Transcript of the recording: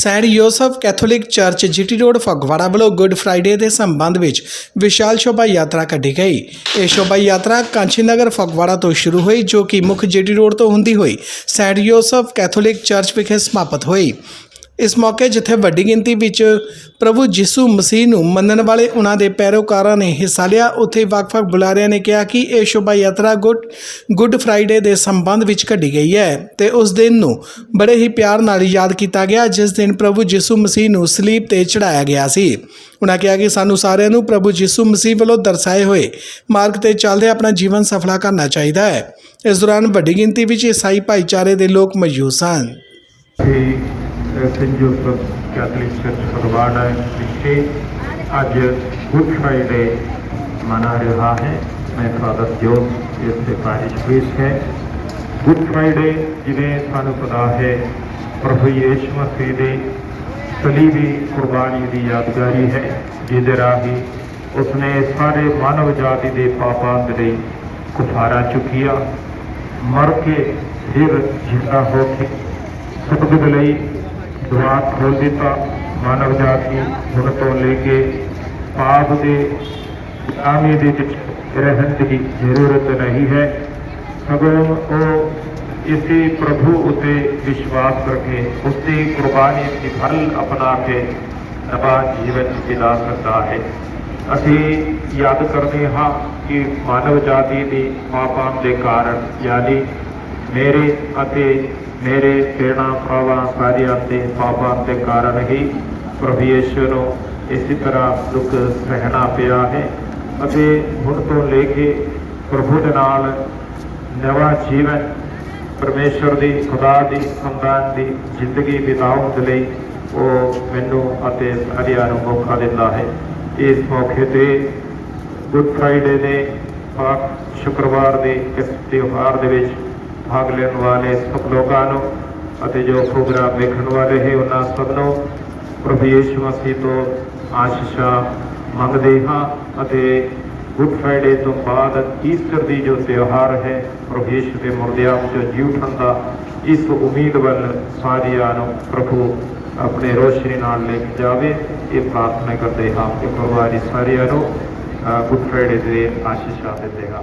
Saint Joseph Catholic church, GT road, Phagwara ਵੱਲੋਂ good Friday ਦੇ ਸੰਬੰਧ ਵਿੱਚ ਵਿਸ਼ਾਲ ਸ਼ੋਭਾ ਯਾਤਰਾ ਕੱਢੀ ਗਈ। ਇਹ ਸ਼ੋਭਾ ਯਾਤਰਾ ਕਾਂਚੀ ਨਗਰ, ਫਗਵਾੜਾ ਤੋਂ ਸ਼ੁਰੂ ਹੋਈ, ਜੋ ਕਿ ਮੁੱਖ ਜੀਟੀ ਰੋਡ ਤੋਂ ਹੁੰਦੀ ਹੋਈ ਸੈਂਟ ਯੋਸਫ ਕੈਥੋਲਿਕ ਚਰਚ ਵਿਖੇ ਸਮਾਪਤ ਹੋਈ। ਇਸ ਮੌਕੇ ਜਿੱਥੇ ਵੱਡੀ ਗਿਣਤੀ ਵਿੱਚ ਪ੍ਰਭੂ ਯਿਸੂ ਮਸੀਹ ਨੂੰ ਮੰਨਣ ਵਾਲੇ ਉਹਨਾਂ ਦੇ ਪੈਰੋਕਾਰਾਂ ਨੇ ਹਿੱਸਾ ਲਿਆ, ਉੱਥੇ ਵੱਖ-ਵੱਖ ਬੁਲਾਰਿਆਂ ਨੇ ਕਿਹਾ ਕਿ ਇਹ ਸ਼ੋਭਾ ਯਾਤਰਾ ਗੁੱਡ ਗੁੱਡ ਫਰਾਈਡੇ ਦੇ ਸੰਬੰਧ ਵਿੱਚ ਕੱਢੀ ਗਈ ਹੈ ਤੇ ਉਸ ਦਿਨ ਨੂੰ ਬੜੇ ਹੀ ਪਿਆਰ ਨਾਲ ਯਾਦ ਕੀਤਾ ਗਿਆ, ਜਿਸ ਦਿਨ ਪ੍ਰਭੂ ਯਿਸੂ ਮਸੀਹ ਨੂੰ ਸਲੀਬ ਤੇ ਚੜਾਇਆ ਗਿਆ ਸੀ। ਉਹਨਾਂ ਕਿਹਾ ਕਿ ਸਾਨੂੰ ਸਾਰਿਆਂ ਨੂੰ ਪ੍ਰਭੂ ਯਿਸੂ ਮਸੀਹ ਵੱਲੋਂ ਦਰਸਾਏ ਹੋਏ ਮਾਰਗ ਤੇ ਚੱਲਦੇ ਆਪਣਾ ਜੀਵਨ ਸਫਲਾ ਕਰਨਾ ਚਾਹੀਦਾ ਹੈ। ਇਸ ਦੌਰਾਨ ਵੱਡੀ ਗਿਣਤੀ ਵਿੱਚ ਈਸਾਈ ਭਾਈਚਾਰੇ ਦੇ ਲੋਕ ਮੌਜੂਦ ਸਨ। ਕਿ Saint Joseph Catholic church Phagwara ਵਿਖੇ ਅੱਜ ਗੁੱਡ ਫਰਾਈਡੇ ਮਨਾ ਰਿਹਾ ਹੈ ਮੈਂ ਫਾਦਰ ਜੋਸ ਇਸ ਦੇ ਪਾਰਿਸ਼ ਪੇਸ਼ ਹੈ ਗੁੱਡ ਫਰਾਈਡੇ ਜਿਵੇਂ ਸਾਨੂੰ ਪਤਾ ਹੈ ਪ੍ਰਭੂ ਯੀਸ਼ੂ ਮਸੀਹ ਦੀ ਸਲੀਬੀ ਕੁਰਬਾਨੀ ਦੀ ਯਾਦਗਾਰੀ ਹੈ ਜਿਹਦੇ ਰਾਹੀਂ ਉਸਨੇ ਸਾਰੇ ਮਾਨਵ ਜਾਤੀ ਦੇ ਪਾਪਾਂ ਦੇ ਲਈ ਕੁਫਾਰਾ ਚੁੱਕਿਆ ਮਰ ਕੇ ਫਿਰ ਜਿੰਦਾ ਹੋ ਕੇ ਸਤਿਗੁਰ ਲਈ ਦੁਆਰ ਖੋਲ ਦਿੱਤਾ ਮਾਨਵ ਜਾਤੀ ਹੁਣ ਤੋਂ ਲੈ ਕੇ ਪਾਪ ਦੇ ਗੁਲਾਮੀ ਦੇ ਵਿੱਚ ਰਹਿਣ ਦੀ ਜ਼ਰੂਰਤ ਨਹੀਂ ਹੈ। ਸਗੋਂ ਉਹ ਇਸੇ ਪ੍ਰਭੂ ਉਤੇ ਵਿਸ਼ਵਾਸ ਕਰਕੇ ਉਸ ਦੀ ਕੁਰਬਾਨੀ ਦੀ ਫਲ ਅਪਣਾ ਕੇ ਨਵਾਂ ਜੀਵਨ ਜਿਲਾ ਸਕਦਾ ਹੈ। ਅਸੀਂ ਯਾਦ ਕਰਦੇ ਹਾਂ ਕਿ ਮਾਨਵ ਜਾਤੀ ਦੀ ਪਾਪਾਂ ਦੇ ਕਾਰਨ, ਯਾਨੀ ਮੇਰੇ ਅਤੇ ਮੇਰੇ ਪੇੜਾਂ ਭਰਾਵਾਂ ਸਾਰਿਆਂ ਦੇ ਪਾਪਾਂ ਦੇ ਕਾਰਨ ਹੀ ਪ੍ਰਭੂ ਯਿਸੂ ਨੂੰ ਇਸੇ ਤਰ੍ਹਾਂ ਦੁੱਖ ਸਹਿਣਾ ਪਿਆ ਹੈ ਅਤੇ ਹੁਣ ਤੋਂ ਲੈ ਕੇ ਪ੍ਰਭੂ ਦੇ ਨਾਲ ਨਵਾਂ ਜੀਵਨ, ਪਰਮੇਸ਼ਵਰ ਦੀ, ਖੁਦਾ ਦੀ, ਸੰਤਾਨ ਦੀ ਜ਼ਿੰਦਗੀ ਬਿਤਾਉਣ ਦੇ ਲਈ ਉਹ ਮੈਨੂੰ ਅਤੇ ਸਾਰਿਆਂ ਨੂੰ ਮੌਕਾ ਦਿੰਦਾ ਹੈ। ਇਸ ਮੌਕੇ ਤੇ ਗੁੱਡ ਫਰਾਈਡੇ ਦੇ ਪਾਕ ਸ਼ੁੱਕਰਵਾਰ ਦੇ ਇਸ ਤਿਉਹਾਰ ਦੇ ਵਿੱਚ ਭਾਗ ਲੈਣ ਵਾਲੇ ਸਭ ਲੋਕਾਂ ਨੂੰ ਅਤੇ ਜੋ ਪ੍ਰੋਗਰਾਮ ਵੇਖਣ ਵਾਲੇ ਹੈ, ਉਹਨਾਂ ਸਭ ਨੂੰ ਪ੍ਰਭੂ ਯਿਸੂ ਮਸੀਹ ਤੋਂ ਆਸ਼ੀਸ਼ਾਂ ਮੰਗਦੇ ਹਾਂ ਅਤੇ ਗੁੱਡ ਫਰਾਈਡੇ ਤੋਂ ਬਾਅਦ ਈਸਟਰ ਦੀ ਜੋ ਤਿਉਹਾਰ ਹੈ, ਪ੍ਰਭੂ ਯਿਸੂ ਦੇ ਮੁਰਦਿਆਂ ਵਿੱਚੋਂ ਜੀ ਉੱਠਣ ਦਾ, ਇਸ ਉਮੀਦ ਵੱਲ ਸਾਰਿਆਂ ਨੂੰ ਪ੍ਰਭੂ ਆਪਣੇ ਰੋਸ਼ਨੀ ਨਾਲ ਲੈ ਕੇ ਜਾਵੇ। ਇਹ ਪ੍ਰਾਰਥਨਾ ਕਰਦੇ ਹਾਂ ਕਿ ਪਰਿਵਾਰੀ ਸਾਰਿਆਂ ਨੂੰ ਗੁੱਡ ਫਰਾਈਡੇ ਦੇ ਆਸ਼ੀਸ਼ਾਂ ਦਿੰਦੇ ਹਾਂ।